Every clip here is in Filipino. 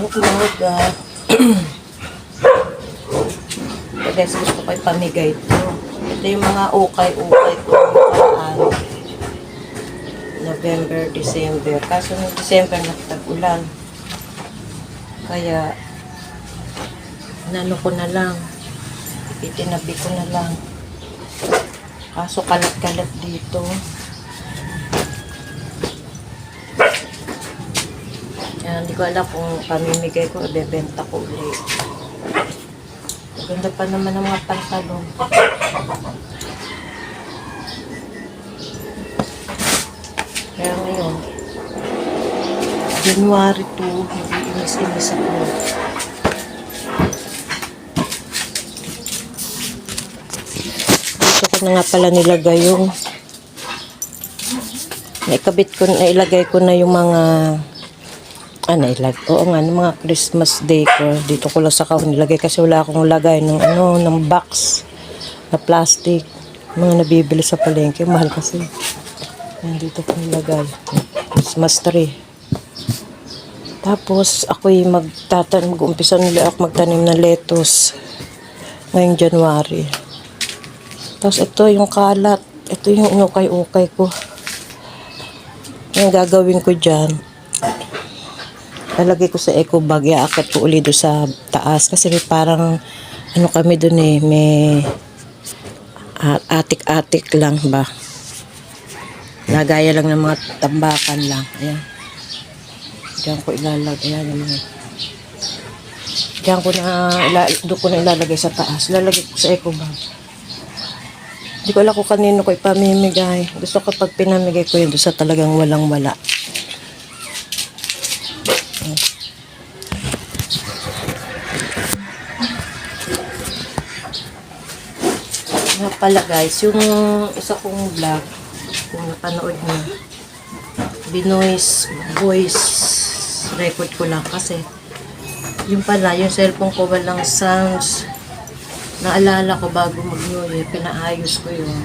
Umaga. Ito guys, gusto ko ipamigay ito. Ito yung mga ukay-ukay ko paraan. November, December. Kaso ng December nagtag-ulan. Kaya, nano ko na lang. Itinabi ko na lang. Kaso kalat-kalat dito. Yan, hindi ko alam kung pamimigay ko, ibebenta ko ulit. Ganda pa naman ng mga pantalon. Kaya ngayon, January 2, hindi inis-inis ako. Dito ko na nga pala nilagay yung naikabit ko, nailagay ko na yung mga ano, ilag, oo nga, ng mga Christmas decor. Dito ko lang sa kahon nilagay kasi wala akong lagay ng ano, ng box na plastic. Mga nabibili sa palengke, mahal kasi. Yan, dito ko nilagay. Christmas tree. Tapos, ako'y magtatan, mag-umpisa nila ako magtanim ng lettuce ngayong January. Tapos, ito yung kalat. Ito yung inukay-ukay ko. Yung gagawin ko dyan, lalagay ko sa eco bag, iaakit ko ulit doon sa taas. Kasi may parang, ano kami doon eh, may atik-atik lang ba. Lagaya lang ng mga tambakan lang. Ayan. Diyan ko ilalagay. Ayan mga. Diyan ko na, ila, doon ko na ilalagay sa taas. Lalagay ko sa eco bag. Hindi ko alam kung kanino ko ipamimigay. Gusto ko pag pinamigay ko yun doon sa talagang walang wala. Pala guys, yung isa kong vlog, kung napanood nyo, Binoy's voice record ko lang kasi yung pala, yung cellphone ko walang sounds. Naalala ko bago mag-New Year, pinaayos ko yun.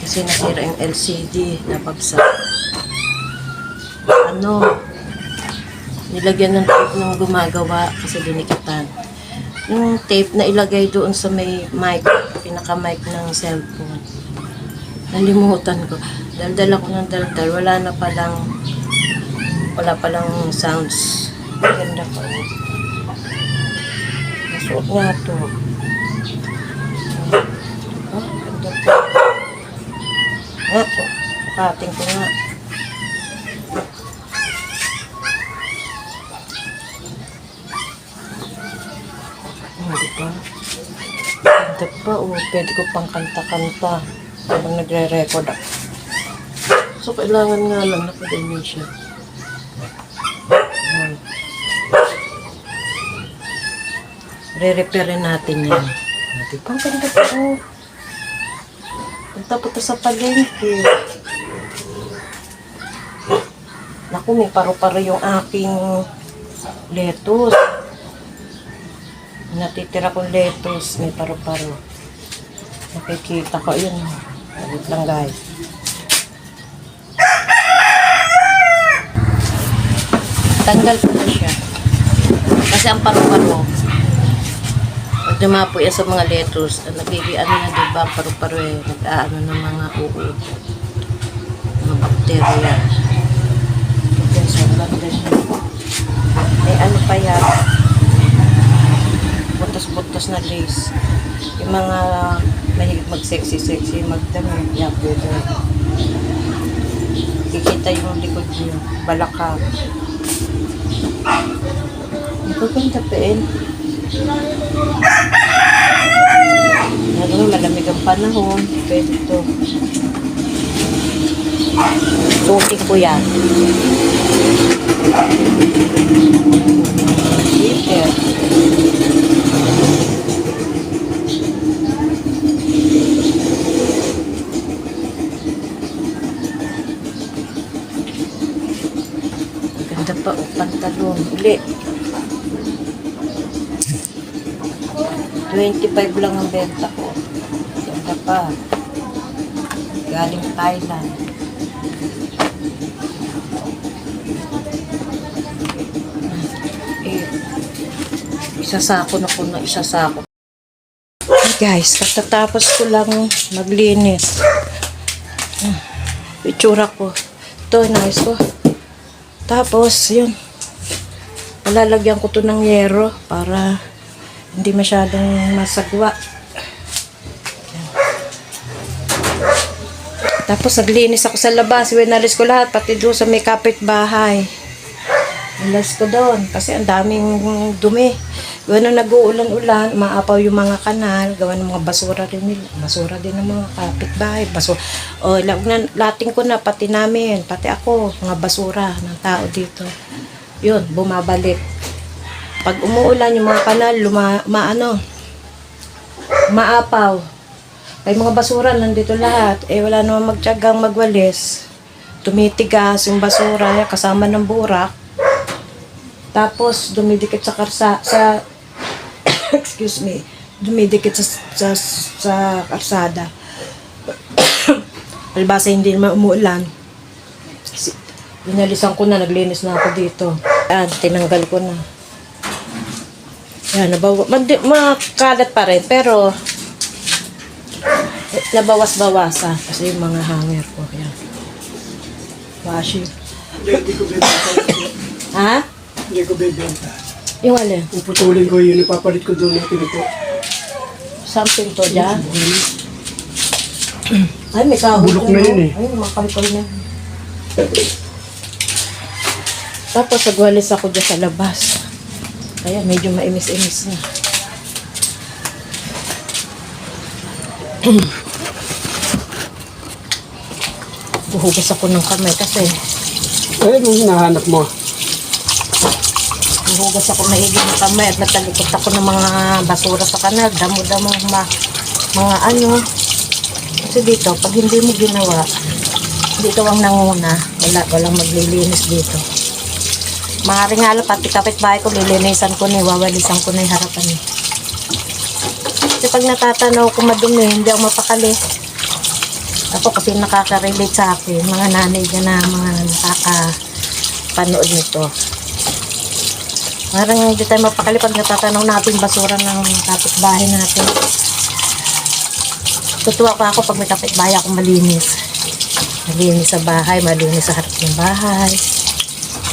Kasi nasira yung LCD na bagsak. Ano, nilagyan ng tape ng gumagawa kasi dinikitan yung tape na ilagay doon sa may mic, pinaka-mic ng cellphone. Nalimutan ko. Daldal ako ng daldal. Wala na palang, wala palang sounds. Ganda pa. Nasuot nga to. Oh, ganda pa. Nga, sukating ko nga. Oh, di ba? Ganda pa, oh. Pwede ko pang kanta-kanta habang nagre-record ako. So, kailangan nga lang nakagayon siya. Ayan. Re-repair natin yan. Oh, di ba? Ang ganda pa, oh. Punta po to sa palengke. Naku, may paro-paro yung aking lettuce. Natitira kong lettuce, may paru-paro. Nakikita ko yun. Wait lang guys. Tanggal ko na siya. Kasi ang paru-paro, pag dumapo yan sa mga lettuce, nagiging ano na diba, ang paru-paro eh, nag-aano ng mga uod. Mga bakterya. Yan, so ganda niya. May ano pa yan, butas-butas na lace. Yung mga mahilig mag-sexy-sexy, magdamit, yan, pwede. Kikita yung likod niyo, balakang. Ito ganda pa eh. Lalo na malamig ang panahon, pwede to. Suki ko yan. Heater. Ganda pa o pantalon. Uli. 25 lang ang benta ko. Ganda pa. Galing Thailand. Eh, isasako na ko na isasako. Hey guys, katatapos ko lang maglinis. Hmm, Itsura ko. Ito, nais ko. Tapos, yun. Palalagyan ko to ng yero para hindi masyadong masagwa. Tapos, naglinis ako sa labas. Winalis ko lahat, pati doon sa may kapitbahay. Nalas ko doon kasi ang daming dumi. Gawa nung nag-uulan-ulan, maapaw yung mga kanal, gawa ng mga basura rin nila. Basura din ng mga kapitbahay. Basura. O, la- na, lating ko na, pati namin, pati ako, mga basura ng tao dito. Yun, bumabalik. Pag umuulan yung mga kanal, luma, maano, maapaw. Ay mga basura nandito lahat. Eh wala naman magtyagang magwalis. Tumitigas yung basura kasama ng burak. Tapos dumidikit sa karsa sa excuse me, dumidikit sa sa, sa karsada. Palibasa hindi naman umuulan. Binalisan ko na, naglinis na ako dito. Yan, tinanggal ko na. Yan, nabawa, mandi, makalat pa rin, pero eh, nabawas-bawasa kasi yung mga hanger ko. Yan. Washi. Hindi ko bebenta. Ha? Hindi ko bebenta. Yung alin? Puputulin ko yun, ipapalit ko doon ng pinito. Something to dyan? Ay, may kahon. Bulok na yun eh. Ay, makapal na. Tapos, nagwalis ako dyan sa labas. Kaya, medyo maimis-imis na. Buhugas ako ng kamay kasi Eh, nung hinahanap mo. Huhugas ako maigi ng kamay at natalikot ako ng mga basura sa kanal. Damo-damo ma, mga ano. Kasi dito, pag hindi mo ginawa, dito ang nanguna. Wala, walang maglilinis dito. Maaari nga lang, pati kapitbahay ko, lilinisan ko na, wawalisan ko na yung harapan niya. Kasi pag natatanaw ko madumi, hindi ako mapakali. Ako kasi nakaka-relate sa akin, mga nanay dyan na mga nakaka-panood nito. Parang hindi tayo mapakali pag natatanaw natin basura ng kapitbahay natin. Tutuwa pa ako pag may kapitbahay ako malinis. Malinis sa bahay, malinis sa harap ng bahay.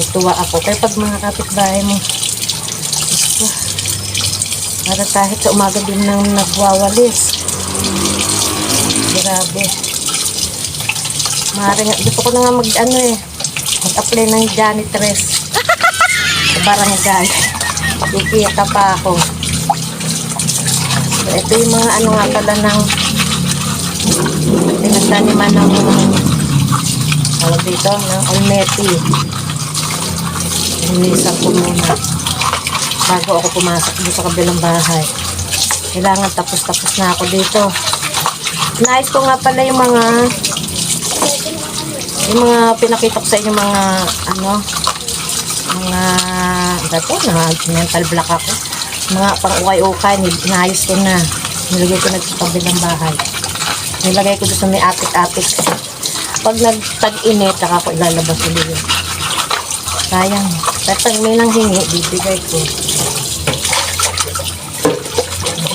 Tutuwa ako. Pero pag mga kapitbahay mo, ko, para kahit sa umaga din nang nagwawalis. Grabe. Maaaring, gusto ko na nga mag, ano eh, mag-apply ng janitress barangay. Kikita pa ako. So, ito yung mga ano nga pala ng pinagtaniman ng tawag dito, ng almeti. Hinisan ko muna bago ako pumasok dito sa kabilang bahay. Kailangan tapos-tapos na ako dito. Nais ko nga pala yung mga yung mga pinakita ko sa inyo mga ano mga dato na mental block ako. Mga pang ukay-ukay inayos ko na. Nilagay ko na sa kabilang bahay. Nilagay ko doon sa may atik-atik pag nagtag-init saka ko ilalabas ulit. Sayang. Pero pag may nang hingi bibigay ko.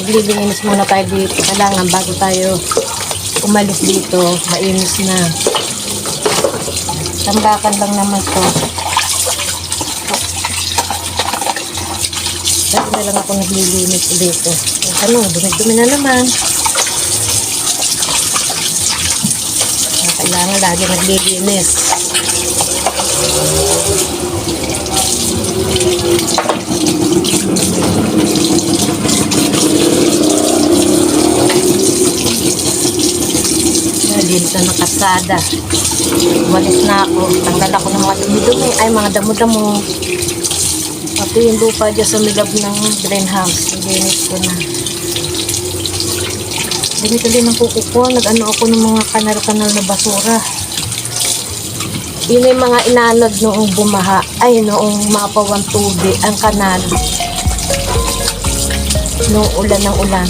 Maglilinis muna tayo dito. Kailangan bago tayo umalis dito mainis na. Tambakan lang naman to Dahil na lang ako naglilinis dito. Ano, dumi-dumi na naman. Kaya Kailangan lagi naglilinis. Dito na nakasada. Walis na ako. Tanggal ako ng mga dumi-dumi. Ay, mga damo-damo. Pati yung lupa dyan sa milab ng greenhouse. Nilinis ko na. Ganito din ang kuko ko. Nag-ano ako ng mga kanal-kanal na basura. Yun yung mga inanod noong bumaha. Ay, noong mapawang tubig. Ang kanal. Noong ulan ng ulan.